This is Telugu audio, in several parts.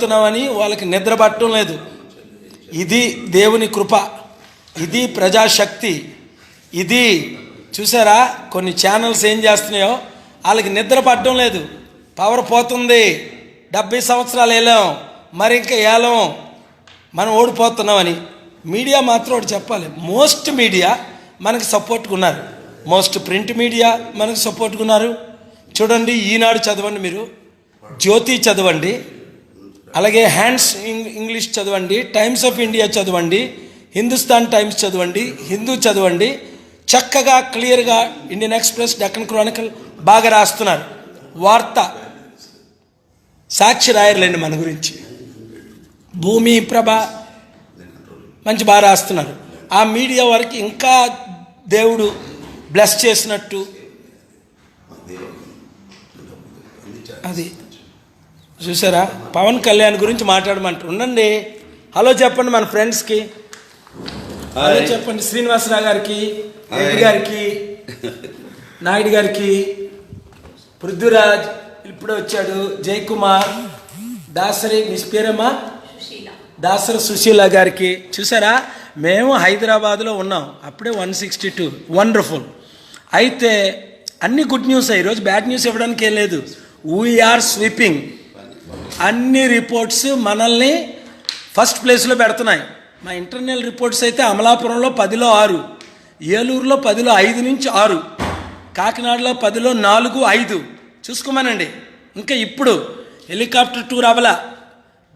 అవుతున్నామని వాళ్ళకి నిద్ర పట్టడం లేదు. ఇది దేవుని కృప. ఇది ప్రజాశక్తి. ఇది చూసారా? కొన్ని ఛానల్స్ ఏం చేస్తున్నాయో? వాళ్ళకి నిద్ర పట్టడం లేదు. పవర్ పోతుంది. డెబ్బై సంవత్సరాలు వెళ్ళాం మరి ఇంకా ఏలం? మనం ఓడిపోతున్నామని. మీడియా మాత్రం ఒకటి చెప్పాలి. మోస్ట్ మీడియా మనకి సపోర్ట్గా ఉన్నారు. మోస్ట్ ప్రింట్ మీడియా మనకు సపోర్ట్గా ఉన్నారు. చూడండి ఈనాడు చదవండి మీరు. జ్యోతి చదవండి. అలాగే హ్యాండ్స్ ఇంగ్- ఇంగ్లీష్ చదవండి టైమ్స్ ఆఫ్ ఇండియా చదవండి హిందుస్థాన్ టైమ్స్ చదవండి హిందూ చదవండి చక్కగా క్లియర్గా ఇండియన్ ఎక్స్ప్రెస్ డెక్కన్ క్రానికల్ బాగా రాస్తున్నారు. వార్త. సాక్షి రాయర్లేండి మన గురించి. భూమి ప్రభ మంచి బాగా రాస్తున్నారు. ఆ మీడియా వారికి ఇంకా దేవుడు బ్లెస్ చేసినట్టు. అది. చూసారా? పవన్ కళ్యాణ్ గురించి మాట్లాడమంటారు. ఉండండి. హలో చెప్పండి మన ఫ్రెండ్స్కి. హలో చెప్పండి శ్రీనివాసరావు గారికి రెడ్డి గారికి నాయుడు గారికి పృథ్వీరాజ్ ఇప్పుడే వచ్చాడు జయకుమార్ దాసరి మీ పేరమ్మా దాసరి సుశీల గారికి. చూసారా? మేము హైదరాబాద్లో ఉన్నాం. అప్పుడే వన్ సిక్స్టీ టూ. వండర్ఫుల్ అయితే అన్ని గుడ్ న్యూస్. ఈరోజు బ్యాడ్ న్యూస్ ఇవ్వడానికి ఏం లేదు. వీఆర్ స్వీపింగ్ అన్ని రిపోర్ట్స్ మనల్ని ఫస్ట్ ప్లేస్లో పెడుతున్నాయి. మా ఇంటర్నల్ రిపోర్ట్స్ అయితే అమలాపురంలో పదిలో ఆరు ఏలూరులో పదిలో ఐదు నుంచి ఆరు కాకినాడలో పదిలో నాలుగు ఐదు. చూసుకోమనండి. ఇంకా ఇప్పుడు హెలికాప్టర్ టూర్ అవల.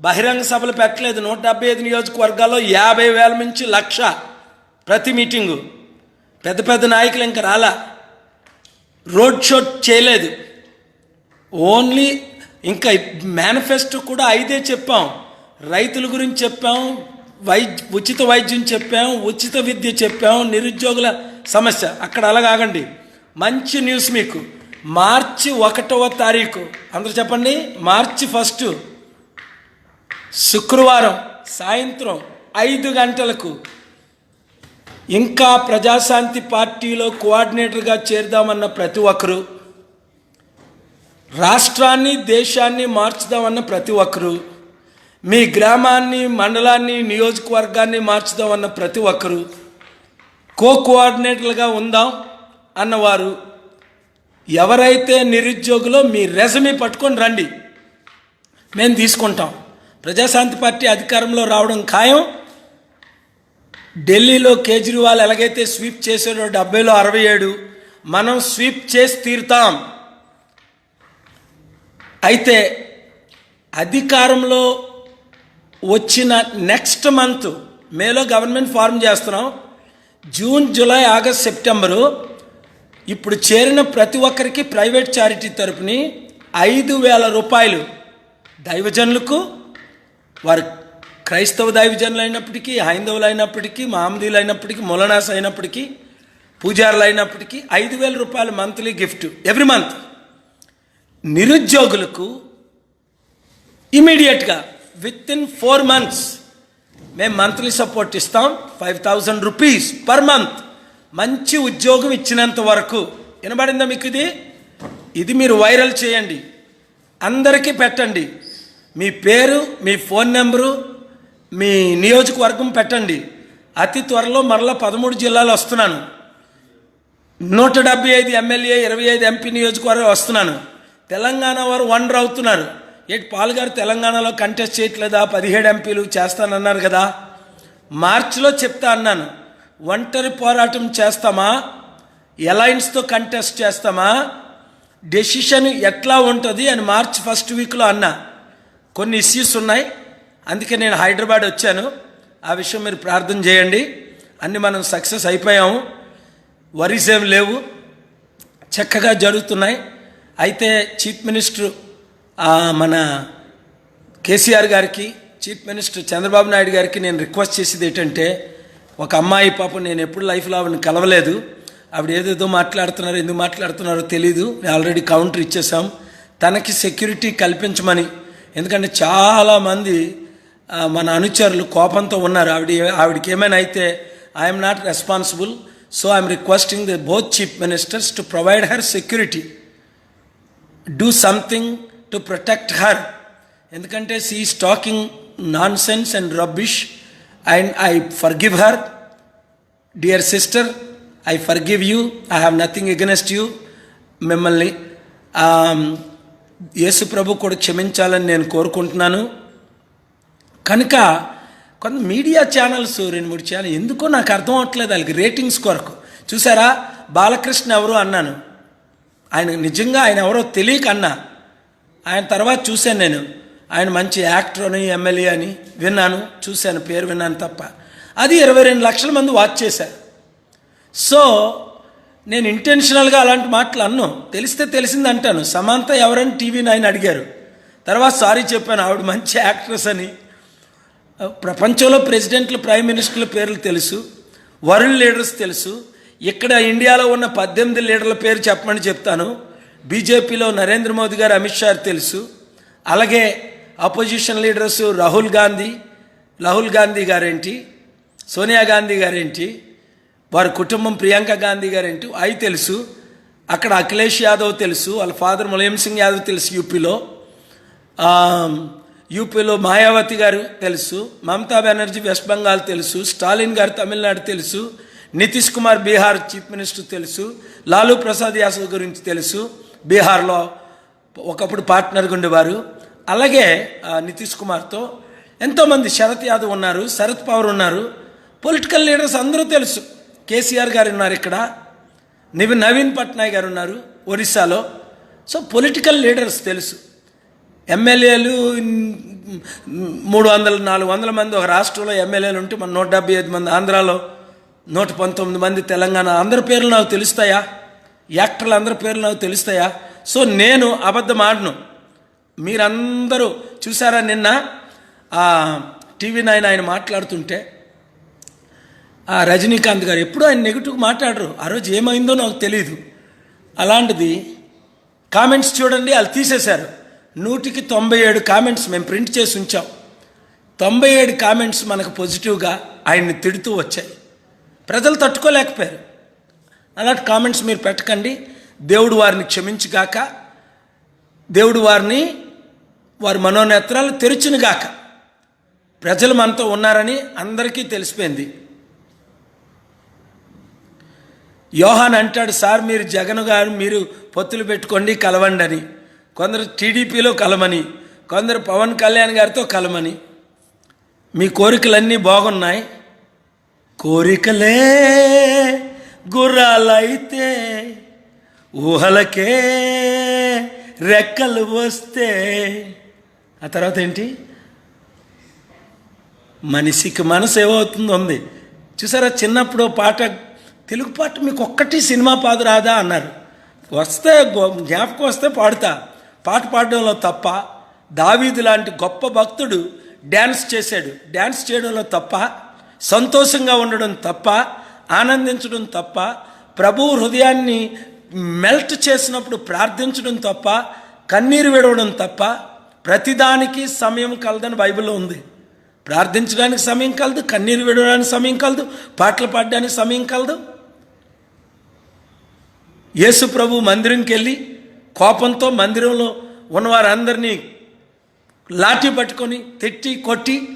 బహిరంగ సభలు పెట్టలేదు. నూట డెబ్బై ఐదు నియోజకవర్గాల్లో యాభై వేల నుంచి లక్ష ప్రతి మీటింగు. పెద్ద పెద్ద నాయకులు ఇంకా రాలా. రోడ్ షో చేయలేదు. ఓన్లీ ఇంకా మేనిఫెస్టో కూడా ఐదే చెప్పాం. రైతుల గురించి చెప్పాం వైద్య ఉచిత వైద్యం చెప్పాం ఉచిత విద్య చెప్పాం నిరుద్యోగుల సమస్య. అక్కడ అలాగాగండి మంచి న్యూస్ మీకు. మార్చి ఒకటవ తారీఖు. అందరూ చెప్పండి. మార్చి ఫస్ట్. శుక్రవారం సాయంత్రం ఐదు గంటలకు ఇంకా ప్రజాశాంతి పార్టీలో కోఆర్డినేటర్గా చేరుదామన్న ప్రతి ఒక్కరూ రాష్ట్రాన్ని దేశాన్ని మార్చుదామన్న ప్రతి ఒక్కరూ మీ గ్రామాన్ని మండలాన్ని నియోజకవర్గాన్ని మార్చుదామన్న ప్రతి ఒక్కరూ కో కోఆర్డినేటర్లుగా ఉందాం అన్నవారు ఎవరైతే నిరుద్యోగులో మీ రెజమీ పట్టుకొని రండి. మేము తీసుకుంటాం. ప్రజాశాంతి పార్టీ అధికారంలో రావడం ఖాయం. ఢిల్లీలో కేజ్రీవాల్ ఎలాగైతే స్వీప్ చేసాడో డెబ్బైలో అరవై ఏడు మనం స్వీప్ చేసి తీరుతాం. అయితే అధికారంలో వచ్చిన నెక్స్ట్ మంత్ మేలో గవర్నమెంట్ ఫార్మ్ చేస్తున్నాం. జూన్ జూలై ఆగస్ట్ సెప్టెంబరు ఇప్పుడు చేరిన ప్రతి ఒక్కరికి ప్రైవేట్ చారిటీ తరపుని ఐదు వేల రూపాయలు దైవజనులకు వారు క్రైస్తవ దైవజనులు అయినప్పటికీ హైందవులు అయినప్పటికీ మహమ్మదీలు అయినప్పటికీ మొలనాస్ అయినప్పటికీ పూజారులు అయినప్పటికీ ఐదు వేల రూపాయలు మంత్లీ గిఫ్ట్ ఎవ్రీ మంత్. నిరుద్యోగులకు ఇమీడియట్గా విత్ ఇన్ ఫోర్ మంత్స్ మేము మంత్లీ సపోర్ట్ ఇస్తాం. Five thousand rupees per month మంచి ఉద్యోగం ఇచ్చినంత వరకు. వినబడిందా మీకు ఇది? ఇది మీరు వైరల్ చేయండి. అందరికీ పెట్టండి. మీ పేరు మీ ఫోన్ నెంబరు మీ నియోజకవర్గం పెట్టండి. అతి త్వరలో మరలా పదమూడు జిల్లాలు వస్తున్నాను. నూట డెబ్బై ఐదు ఎమ్మెల్యే ఇరవై ఐదు ఎంపీ నియోజకవర్గం వస్తున్నాను. తెలంగాణ వారు వండర్ అవుతున్నారు. ఏంటి పాల్ గారు తెలంగాణలో కంటెస్ట్ చేయట్లేదా? పదిహేడు ఎంపీలు చేస్తానన్నారు కదా. మార్చిలో చెప్తా అన్నాను. ఒంటరి పోరాటం చేస్తామా? ఎలయన్స్తో కంటెస్ట్ చేస్తామా? డెసిషన్ ఎట్లా ఉంటుంది అని మార్చ్ ఫస్ట్ వీక్లో అన్నా. కొన్ని ఇష్యూస్ ఉన్నాయి. అందుకే నేను హైదరాబాద్ వచ్చాను. ఆ విషయం మీరు ప్రార్థన చేయండి. అన్ని మనం సక్సెస్ అయిపోయాము. వరీస్ ఏం లేవు. చక్కగా జరుగుతున్నాయి. అయితే చీఫ్ మినిస్టర్ మన కేసీఆర్ గారికి చీఫ్ మినిస్టర్ చంద్రబాబు నాయుడు గారికి నేను రిక్వెస్ట్ చేసేది ఏంటంటే ఒక అమ్మాయి పాపం నేను ఎప్పుడు లైఫ్లో ఆవిడని కలవలేదు. ఆవిడ ఏదేదో మాట్లాడుతున్నారో ఎందుకు మాట్లాడుతున్నారో తెలీదు. ఆల్రెడీ కౌంటర్ ఇచ్చేసాం తనకి సెక్యూరిటీ కల్పించమని. ఎందుకంటే చాలామంది మన అనుచరులు కోపంతో ఉన్నారు. ఆవిడ ఆవిడకి ఏమైనా అయితే I'm not responsible so I'm requesting the both chief ministers to provide her security do something to protect her ఎందుకంటే she talking nonsense and rubbish and I forgive her dear sister I forgive you I have nothing against you మిమ్మల్ని um, యేసు ప్రభు కూడా క్షమించాలని నేను కోరుకుంటున్నాను. కనుక కొంత మీడియా ఛానల్స్ రెండు మూడు ఛానల్ ఎందుకో నాకు అర్థం అవట్లేదు వాళ్ళకి రేటింగ్స్ కొరకు. చూసారా? బాలకృష్ణ ఎవరు అన్నాను? ఆయన నిజంగా ఆయన ఎవరో తెలియక అన్నా. ఆయన తర్వాత చూశాను నేను. ఆయన మంచి యాక్టర్ అని ఎమ్మెల్యే అని విన్నాను చూశాను పేరు విన్నాను తప్ప. అది ఇరవై రెండు లక్షల మంది వాచ్ చేశారు. సో నేను ఇంటెన్షనల్గా అలాంటి మాటలు అన్ను. తెలిస్తే తెలిసింది అంటాను. సమాంత ఎవరని టీవీ నైన్ అడిగారు. తర్వాత సారీ చెప్పాను ఆవిడ మంచి యాక్ట్రెస్ అని. ప్రపంచంలో ప్రెసిడెంట్లు ప్రైమ్ మినిస్టర్ల పేర్లు తెలుసు. వరల్డ్ లీడర్స్ తెలుసు. ఇక్కడ ఇండియాలో ఉన్న పద్దెనిమిది లీడర్ల పేరు చెప్పమని చెప్తాను. బీజేపీలో నరేంద్ర మోదీ గారు అమిత్ షా తెలుసు. అలాగే అపోజిషన్ లీడర్స్ రాహుల్ గాంధీ రాహుల్ గాంధీ గారేంటి సోనియా గాంధీ గారేంటి వారి కుటుంబం ప్రియాంక గాంధీ గారేంటి అవి తెలుసు. అక్కడ అఖిలేష్ యాదవ్ తెలుసు వాళ్ళ ఫాదర్ ములయం సింగ్ యాదవ్ తెలుసు యూపీలో. యూపీలో మాయావతి గారు తెలుసు మమతా బెనర్జీ వెస్ట్ బెంగాల్ తెలుసు స్టాలిన్ గారు తమిళనాడు తెలుసు. నితీష్ కుమార్ బీహార్ చీఫ్ మినిస్టర్ తెలుసు లాలూ ప్రసాద్ యాదవ్ గురించి తెలుసు బీహార్లో ఒకప్పుడు పార్ట్నర్గా ఉండేవారు. అలాగే ఆ, నితీష్ కుమార్తో ఎంతోమంది శరత్ యాదవ్ ఉన్నారు శరత్ పవార్ ఉన్నారు. పొలిటికల్ లీడర్స్ అందరూ తెలుసు. కేసీఆర్ గారు ఉన్నారు ఇక్కడ. నివి నవీన్ పట్నాయక్ గారు ఉన్నారు ఒరిస్సాలో. సో పొలిటికల్ లీడర్స్ తెలుసు. ఎమ్మెల్యేలు మూడు వందల నాలుగు వందల మంది ఒక రాష్ట్రంలో ఎమ్మెల్యేలు ఉంటే మన నూట డెబ్బై ఐదు మంది ఆంధ్రాలో నూట పంతొమ్మిది మంది తెలంగాణ. అందరి పేర్లు నాకు తెలుస్తాయా? యాక్టర్లు అందరి పేర్లు నాకు తెలుస్తాయా? సో నేను అబద్ధం ఆడను. మీరందరూ చూసారా నిన్న? ఆ టీవీ నైన్ ఆయన మాట్లాడుతుంటే ఆ రజనీకాంత్ గారు ఎప్పుడూ ఆయన నెగిటివ్ మాట్లాడరు. ఆ రోజు ఏమైందో నాకు తెలియదు అలాంటిది కామెంట్స్ చూడండి వాళ్ళు తీసేశారు. నూటికి తొంభై ఏడు కామెంట్స్ మేము ప్రింట్ చేసి ఉంచాం. తొంభై ఏడు కామెంట్స్ మనకు పాజిటివ్గా ఆయన్ని తిడుతూ వచ్చాయి. ప్రజలు తట్టుకోలేకపోయారు. అలాంటి కామెంట్స్ మీరు పెట్టకండి. దేవుడు వారిని క్షమించుగాక. దేవుడు వారిని వారి మనోనేత్రాలు తెరిచినగాక. ప్రజలు మనతో ఉన్నారని అందరికీ తెలిసిపోయింది. యోహాన్ అంటాడు సార్ మీరు జగన్ గారు మీరు పొత్తులు పెట్టుకోండి కలవండి అని కొందరు టీడీపీలో కలమని కొందరు పవన్ కళ్యాణ్ గారితో కలమని. మీ కోరికలన్నీ బాగున్నాయి. కోరికలే గుర్రాలైతే ఊహలకే రెక్కలు వస్తే. ఆ తర్వాత ఏంటి? మనిషికి మనసు ఏమవుతుందో ఉంది చూసారా చిన్నప్పుడు పాట తెలుగు పాట మీకు ఒక్కటి సినిమా పాదు రాదా అన్నారు. వస్తే గొ- జ్ఞాపకం వస్తే పాడుతా. పాట పాడడంలో తప్ప దావీదు లాంటి గొప్ప భక్తుడు డ్యాన్స్ చేశాడు. డ్యాన్స్ చేయడంలో తప్ప సంతోషంగా ఉండడం తప్ప ఆనందించడం తప్ప ప్రభు హృదయాన్ని మెల్ట్ చేసినప్పుడు ప్రార్థించడం తప్ప కన్నీరు విడవడం తప్ప ప్రతిదానికి సమయం కలదని బైబిల్లో ఉంది. ప్రార్థించడానికి సమయం కలదు కన్నీరు విడవడానికి సమయం కలదు పాటలు పాడడానికి సమయం కలదు. యేసు ప్రభు మందిరంకి వెళ్ళి కోపంతో మందిరంలో ఉన్నవారందరినీ లాఠీ పట్టుకొని తిట్టి కొట్టి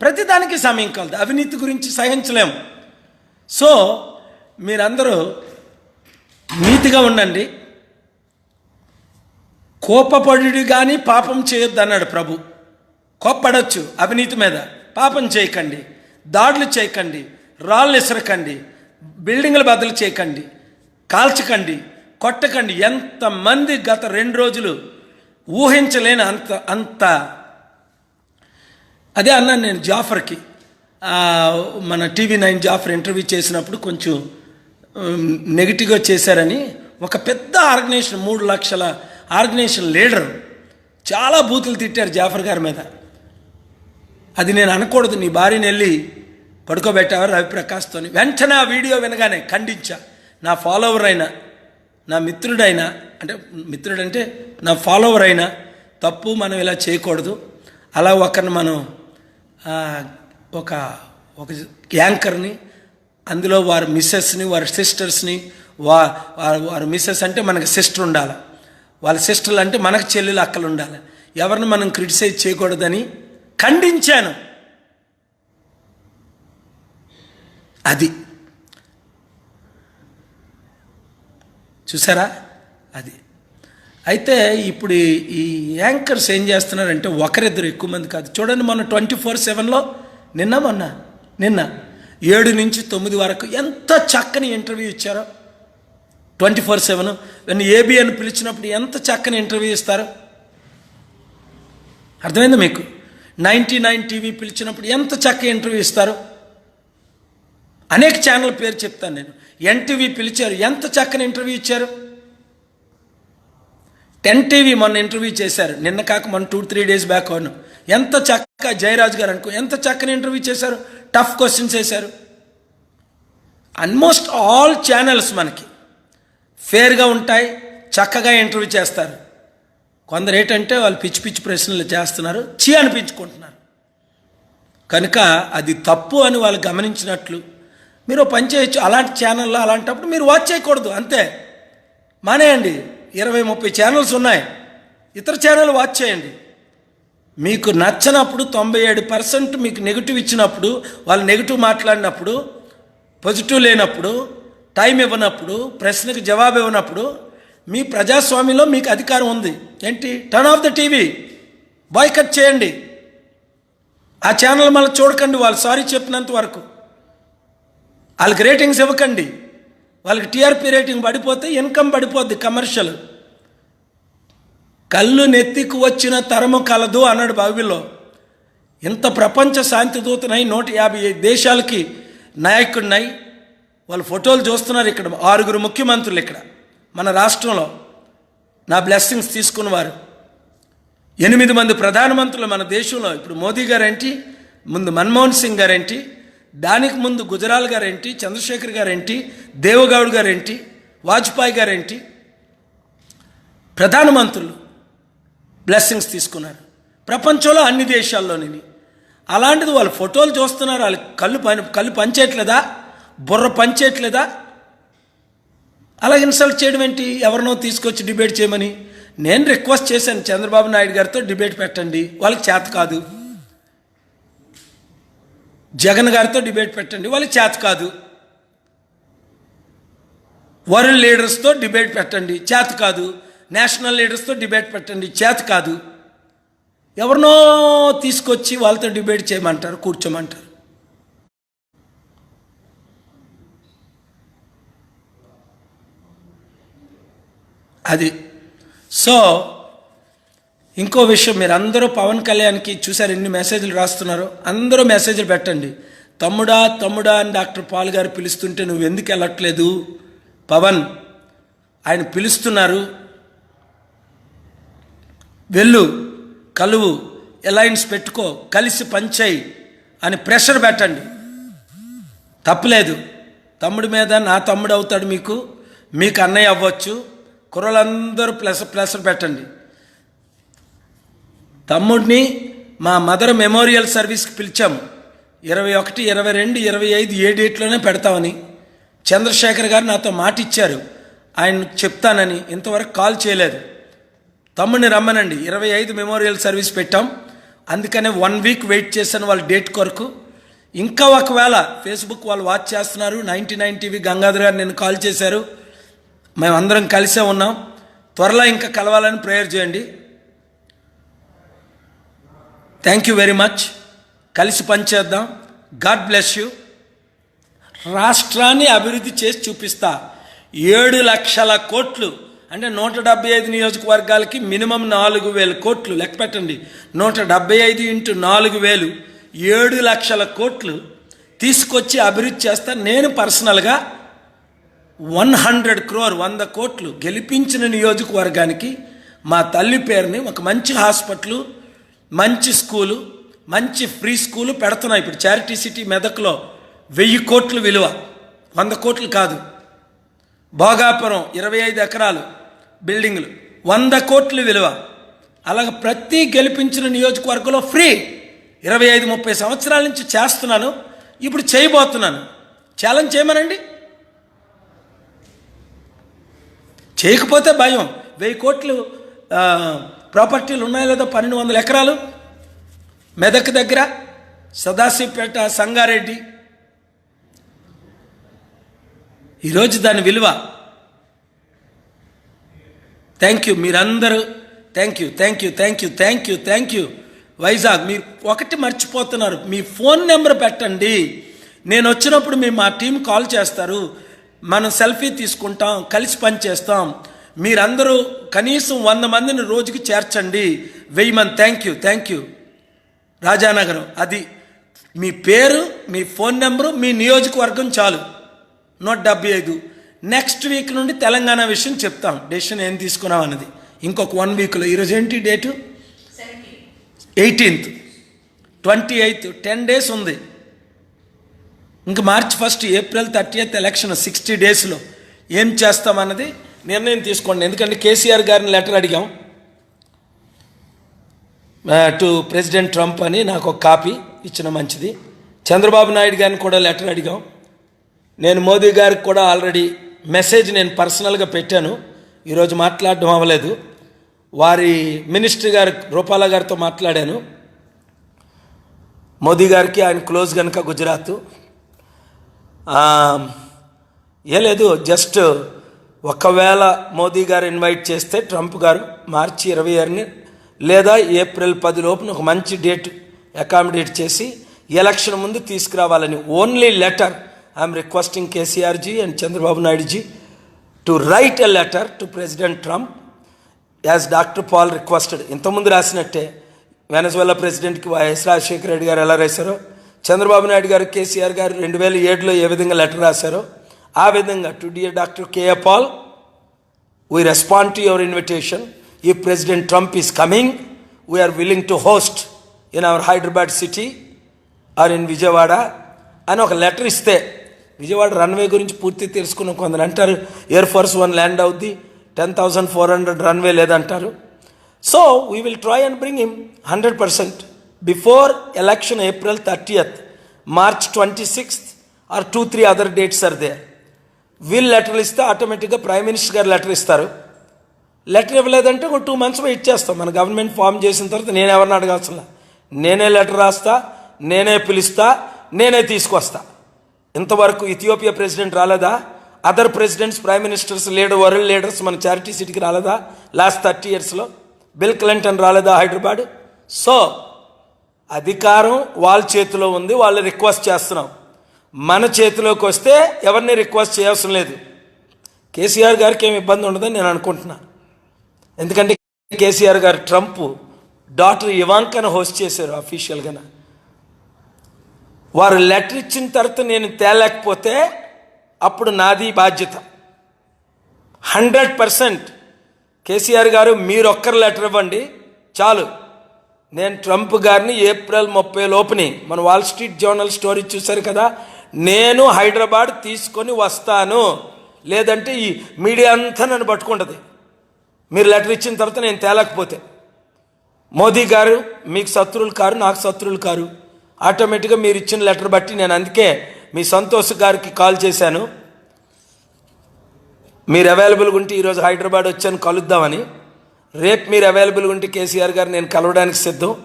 ప్రతిదానికి సమయం కలదు. అవినీతి గురించి సహించలేము. సో మీరందరూ నీతిగా ఉండండి. కోపపడు కానీ పాపం చేయొద్దు అన్నాడు ప్రభు. కోప్పడచ్చు అవినీతి మీద. పాపం చేయకండి. దాడులు చేయకండి. రాళ్ళు ఇసరకండి. బిల్డింగ్లు బదులు చేయకండి. కాల్చకండి. కొట్టకండి. ఎంతమంది గత రెండు రోజులు ఊహించలేని అంత అంత అదే అన్నాను నేను జాఫర్కి. మన టీవీ నైన్ జాఫర్ ఇంటర్వ్యూ చేసినప్పుడు కొంచెం నెగిటివ్గా చేశారని ఒక పెద్ద ఆర్గనైజేషన్ మూడు లక్షల ఆర్గనైజేషన్ లీడర్ చాలా బూతులు తిట్టారు జాఫర్ గారి మీద. అది నేను అనకూడదు నీ భార్యని వెళ్ళి పడుకోబెట్టావు రవిప్రకాష్తో వెంటనే ఆ వీడియో వినగానే ఖండించా. నా ఫాలోవర్ అయినా నా మిత్రుడైనా అంటే మిత్రుడంటే నా ఫాలోవర్ అయినా తప్పు మనం ఇలా చేయకూడదు. అలా ఒకరిని మనం ఒక ఒక యాంకర్ని అందులో వారి మిస్సెస్ని వారి సిస్టర్స్ని వా వారి వారి మిస్సెస్ అంటే మనకు సిస్టర్ ఉండాలి. వాళ్ళ సిస్టర్లు అంటే మనకు చెల్లెలు అక్కలు ఉండాలి. ఎవరిని మనం క్రిటిసైజ్ చేయకూడదని ఖండించాను. అది. చూసారా? అది. అయితే ఇప్పుడు ఈ- యాంకర్స్ ఏం చేస్తున్నారంటే ఒకరిద్దరు ఎక్కువ మంది కాదు. చూడండి మొన్న ట్వంటీ ఫోర్ సెవెన్లో నిన్న మొన్న నిన్న ఏడు నుంచి తొమ్మిది వరకు ఎంత చక్కని ఇంటర్వ్యూ ఇచ్చారో. ట్వంటీ ఫోర్ సెవెన్ ఏబిఎన్ పిలిచినప్పుడు ఎంత చక్కని ఇంటర్వ్యూ ఇస్తారు. అర్థమైందా మీకు? నైంటీ నైన్ టీవీ పిలిచినప్పుడు ఎంత చక్కగా ఇంటర్వ్యూ ఇస్తారు. అనేక ఛానల్ పేరు చెప్తాను నేను. ఎన్టీవీ పిలిచారు ఎంత చక్కని ఇంటర్వ్యూ ఇచ్చారు. టెన్ టీవీ మొన్న ఇంటర్వ్యూ చేశారు. నిన్న కాక మొన్న టూ త్రీ డేస్ బ్యాక్ అవును. ఎంత చక్కగా జయరాజ్ గారు అనుకో ఎంత చక్కని ఇంటర్వ్యూ చేశారు. టఫ్ క్వశ్చన్స్ వేశారు. ఆల్మోస్ట్ ఆల్ ఛానల్స్ మనకి ఫేర్గా ఉంటాయి చక్కగా ఇంటర్వ్యూ చేస్తారు. కొందరు ఏంటంటే వాళ్ళు పిచ్చి పిచ్చి ప్రశ్నలు చేస్తున్నారు చీ అనిపించుకుంటున్నారు. కనుక అది తప్పు అని వాళ్ళు గమనించినట్లు మీరు పని చేయొచ్చు. అలాంటి ఛానల్లో అలాంటప్పుడు మీరు వాచ్ చేయకూడదు అంతే. మానేయండి. ఇరవై ముప్పై ఛానల్స్ ఉన్నాయి. ఇతర ఛానల్ వాచ్ చేయండి. మీకు నచ్చనప్పుడు తొంభై ఏడు పర్సెంట్ మీకు నెగిటివ్ ఇచ్చినప్పుడు వాళ్ళు నెగిటివ్ మాట్లాడినప్పుడు పాజిటివ్ లేనప్పుడు టైం ఇవ్వనప్పుడు ప్రశ్నకు జవాబు ఇవ్వనప్పుడు మీ ప్రజాస్వామ్యంలో మీకు అధికారం ఉంది. ఏంటి? Turn off the TV boycott చేయండి. ఆ ఛానల్ మళ్ళీ చూడకండి వాళ్ళు. సారీ చెప్పినంత వరకు. వాళ్ళకి రేటింగ్స్ ఇవ్వకండి. వాళ్ళకి టీఆర్పీ రేటింగ్ పడిపోతే ఇన్కమ్ పడిపోద్ది కమర్షియల్. కళ్ళు నెత్తికి వచ్చిన తరము కలదు అన్నాడు బావిలో. ఇంత ప్రపంచ శాంతి దూతనై నూట యాభై దేశాలకి నాయకుడినై వాళ్ళు ఫోటోలు చూస్తున్నారు ఇక్కడ ఆరుగురు ముఖ్యమంత్రులు ఇక్కడ. మన రాష్ట్రంలో నా బ్లెస్సింగ్స్ తీసుకున్నవారు ఎనిమిది మంది ప్రధానమంత్రులు మన దేశంలో. ఇప్పుడు మోదీ గారేంటి? ముందు మన్మోహన్ సింగ్ గారేంటి? దానికి ముందు గుజరాల్ గారేంటి చంద్రశేఖర్ గారేంటి దేవగౌడ్ గారేంటి వాజ్పేయి గారేంటి ప్రధానమంత్రులు బ్లెస్సింగ్స్ తీసుకున్నారు. ప్రపంచంలో అన్ని దేశాల్లోని అలాంటిది వాళ్ళు ఫోటోలు చూస్తున్నారు? వాళ్ళు కళ్ళు పని కళ్ళు పంచేయట్లేదా బుర్ర పంచేయట్లేదా అలా ఇన్సల్ట్ చేయడం ఏంటి? ఎవరినో తీసుకొచ్చి డిబేట్ చేయమని. నేను రిక్వెస్ట్ చేశాను చంద్రబాబు నాయుడు గారితో డిబేట్ పెట్టండి. వాళ్ళకి చేత కాదు. జగన్ గారితో డిబేట్ పెట్టండి. వాళ్ళు చేత కాదు. వరల్డ్ లీడర్స్తో డిబేట్ పెట్టండి. చేత కాదు. నేషనల్ లీడర్స్తో డిబేట్ పెట్టండి. చేత కాదు. ఎవరినో తీసుకొచ్చి వాళ్ళతో డిబేట్ చేయమంటారు కూర్చోమంటారు. అది. సో ఇంకో విషయం మీరు అందరూ పవన్ కళ్యాణ్కి చూసారు ఎన్ని మెసేజ్లు రాస్తున్నారు? అందరూ మెసేజ్లు పెట్టండి. తమ్ముడా తమ్ముడా అని డాక్టర్ పాల్ గారు పిలుస్తుంటే నువ్వు ఎందుకు వెళ్ళట్లేదు? పవన్ ఆయన పిలుస్తున్నారు. వెళ్ళు కలువు అలయన్స్ పెట్టుకో కలిసి పంచాయి అని ప్రెషర్ పెట్టండి. తప్పలేదు. తమ్ముడి మీద నా తమ్ముడు అవుతాడు మీకు మీకు అన్నయ్య అవ్వచ్చు. కుర్రలందరూ ప్లస్ ప్లెసర్ పెట్టండి. తమ్ముడిని మా మదర్ మెమోరియల్ సర్వీస్కి పిలిచాము ఇరవై ఒకటి ఇరవై రెండు ఇరవై ఐదు ఏ డేట్లోనే పెడతామని చంద్రశేఖర్ గారు నాతో మాట ఇచ్చారు ఆయన చెప్తానని ఇంతవరకు కాల్ చేయలేదు. తమ్ముడిని రమ్మనండి. ఇరవై ఐదు మెమోరియల్ సర్వీస్ పెట్టాం. అందుకనే వన్ వీక్ వెయిట్ చేశాను వాళ్ళ డేట్ కొరకు. ఇంకా ఒకవేళ ఫేస్బుక్ వాళ్ళు వాచ్ చేస్తున్నారు. నైంటీ నైన్ టీవీ గంగాధర్ గారు నేను కాల్ చేశారు. మేమందరం కలిసే ఉన్నాం. త్వరలో ఇంకా కలవాలని ప్రేయర్ చేయండి. థ్యాంక్ యూ వెరీ మచ్ కలిసి పనిచేద్దాం. గాడ్ బ్లెస్ యూ రాష్ట్రాన్ని అభివృద్ధి చేసి చూపిస్తా. ఏడు లక్షల కోట్లు అంటే నూట డెబ్బై ఐదు నియోజకవర్గాలకి మినిమం నాలుగు వేల కోట్లు లెక్క పెట్టండి. నూట డెబ్బై ఐదు ఇంటూ నాలుగు వేలు ఏడు లక్షల కోట్లు తీసుకొచ్చి అభివృద్ధి చేస్తా. నేను పర్సనల్గా వన్ హండ్రెడ్ క్రోర్ వంద కోట్లు గెలిపించిన నియోజకవర్గానికి మా తల్లి పేరుని ఒక మంచి హాస్పిటల్ మంచి స్కూలు మంచి ఫ్రీ స్కూలు పెడుతున్నాయి. ఇప్పుడు చారిటీ సిటీ మెదక్లో వెయ్యి కోట్లు విలువ. వంద కోట్లు కాదు. భోగాపురం ఇరవై ఐదు ఎకరాలు బిల్డింగ్లు. వంద కోట్లు విలువ. అలాగ ప్రతి గెలిపించిన నియోజకవర్గంలో ఫ్రీ. ఇరవై ఐదు ముప్పై సంవత్సరాల నుంచి చేస్తున్నాను. ఇప్పుడు చేయబోతున్నాను. ఛాలెంజ్ చేయమనండి. చేయకపోతే భయం. వెయ్యి కోట్లు ప్రాపర్టీలు ఉన్నాయో లేదో? పన్నెండు వందల ఎకరాలు. మెదక్ దగ్గర సదాశివపేట సంగారెడ్డి. ఈరోజు దాని విలువ. థ్యాంక్ యూ మీరందరూ. Thank you thank you thank you thank you thank you. Vizag మీరు ఒకటి మర్చిపోతున్నారు. మీ ఫోన్ నెంబర్ పెట్టండి. నేను వచ్చినప్పుడు మీ మా టీం కాల్ చేస్తారు. మనం సెల్ఫీ తీసుకుంటాం కలిసి పని చేస్తాం. మీరందరూ కనీసం వంద మందిని రోజుకి చేర్చండి. వెయ్యి మంది. Thank you thank you Rajanagaram అది మీ పేరు మీ ఫోన్ నెంబరు మీ నియోజకవర్గం చాలు. నూట డెబ్బై ఐదు. నెక్స్ట్ వీక్ నుండి తెలంగాణ విషయం చెప్తాం. డెసిషన్ ఏం తీసుకున్నాం అన్నది. ఇంకొక వన్ వీక్లో ఈరోజు ఏంటి date? Eighteenth twenty eighth ten days ఉంది. ఇంక March first April thirty eighth election sixty డేస్లో ఏం చేస్తామన్నది నిర్ణయం తీసుకోండి. ఎందుకంటే కేసీఆర్ గారిని లెటర్ అడిగాం. టు ప్రెసిడెంట్ ట్రంప్ అని నాకు ఒక కాపీ ఇచ్చిన మంచిది. చంద్రబాబు నాయుడు గారిని కూడా లెటర్ అడిగాం. నేను మోదీ గారికి కూడా ఆల్రెడీ మెసేజ్ నేను పర్సనల్గా పెట్టాను. ఈరోజు మాట్లాడడం అవ్వలేదు. వారి మినిస్టర్ గారు రూపాల గారితో మాట్లాడాను. మోదీ గారికి ఆయన క్లోజ్ కనుక గుజరాత్. ఏ లేదు జస్ట్ ఒకవేళ మోదీ గారు ఇన్వైట్ చేస్తే ట్రంప్ గారు మార్చి ఇరవై ఆరుని లేదా ఏప్రిల్ పది లోపున ఒక మంచి డేట్ అకామిడేట్ చేసి ఎలక్షన్ ముందు తీసుకురావాలని only letter I'm requesting KCR ji and Chandrababu Naidu ji to write a letter to president Trump as doctor Paul requested ఇంతకుముందు రాసినట్టే వెనజువెలా ప్రెసిడెంట్కి వైఎస్ రాజశేఖర రెడ్డి గారు ఎలా రాశారో చంద్రబాబు నాయుడు గారు కేసీఆర్ గారు రెండు వేల ఏడులో ఏ విధంగా లెటర్ రాశారో ఆ విధంగా to dear doctor KA Paul we respond to your invitation ఈ president Trump is coming we are willing to host in our Hyderabad city or in Vijayawada అని ఒక లెటర్ ఇస్తే విజయవాడ రన్వే గురించి పూర్తి తెలుసుకున్న కొందరు అంటారు ఎయిర్ ఫోర్స్ వన్ ల్యాండ్ అవుద్ది ten thousand four hundred runway లేదంటారు. So we will try and bring him hundred percent before election April thirtieth March twenty sixth or two three other dates are there వీళ్ళు లెటర్లు ఇస్తే ఆటోమేటిక్గా ప్రైమ్ మినిస్టర్ గారు లెటర్ ఇస్తారు. లెటర్ ఇవ్వలేదంటే ఒక టూ మంత్స్ వెయిట్ చేస్తాం. మన గవర్నమెంట్ ఫామ్ చేసిన తర్వాత నేను ఎవరిని అడగాల్సిన? నేనే లెటర్ రాస్తా నేనే పిలుస్తా నేనే తీసుకొస్తా. ఇంతవరకు ఇథియోపియా ప్రెసిడెంట్ రాలేదా? Other presidents prime ministers leader world leaders మన చారిటీ సిటీకి రాలేదా? లాస్ట్ థర్టీ ఇయర్స్లో బిల్ క్లింటన్ రాలేదా హైదరాబాద్? సో అధికారం వాళ్ళ చేతిలో ఉంది వాళ్ళు రిక్వెస్ట్ చేస్తున్నాం. మన చేతిలోకి వస్తే ఎవరిని రిక్వెస్ట్ చేయవసరం లేదు. కేసీఆర్ గారికి ఏమి ఇబ్బంది ఉండదని నేను అనుకుంటున్నా. ఎందుకంటే కేసీఆర్ గారు ట్రంప్ డాక్టర్ ఇవాంకను హోస్ట్ చేశారు అఫీషియల్గా వారు లెటర్ ఇచ్చిన తర్వాత నేను తేలేకపోతే అప్పుడు నాది బాధ్యత. హండ్రెడ్ పర్సెంట్ కేసీఆర్ గారు మీరు ఒక్కరు లెటర్ ఇవ్వండి చాలు. నేను ట్రంప్ గారిని ఏప్రిల్ ముప్పై లోపుని మన వాల్ స్ట్రీట్ జర్నల్ స్టోరీ చూశారు కదా నేను హైదరాబాద్ తీసుకొని వస్తాను. లేదంటే ఈ మీడియా అంతా నన్ను పట్టుకుంటుంది. మీరు లెటర్ ఇచ్చిన తర్వాత నేను తేలకపోతే. మోదీ గారు మీకు శత్రువులు కారు నాకు శత్రువులు కారు. ఆటోమేటిక్గా మీరు ఇచ్చిన లెటర్ బట్టి నేను అందుకే మీ సంతోష్ గారికి కాల్ చేశాను. మీరు అవైలబుల్గా ఉంటే ఈరోజు హైదరాబాద్ వచ్చాను కలుద్దామని. రేపు మీరు అవైలబుల్గా ఉంటే కేసీఆర్ గారు నేను కలవడానికి సిద్ధం.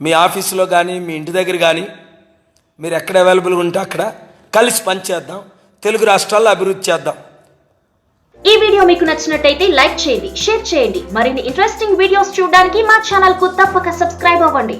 మీ ఆఫీసులో కానీ మీ ఇంటి దగ్గర కానీ మీరు ఎక్కడ అవైలబుల్గా ఉంటే అక్కడ. కలిసి పనిచేద్దాం. తెలుగు రాష్ట్రాల్లో అభివృద్ధి చేద్దాం. ఈ వీడియో మీకు నచ్చినట్టయితే లైక్ చేయండి షేర్ చేయండి. మరిన్ని ఇంట్రెస్టింగ్ వీడియోస్ చూడడానికి మా ఛానల్కు తప్పక సబ్స్క్రైబ్ అవ్వండి.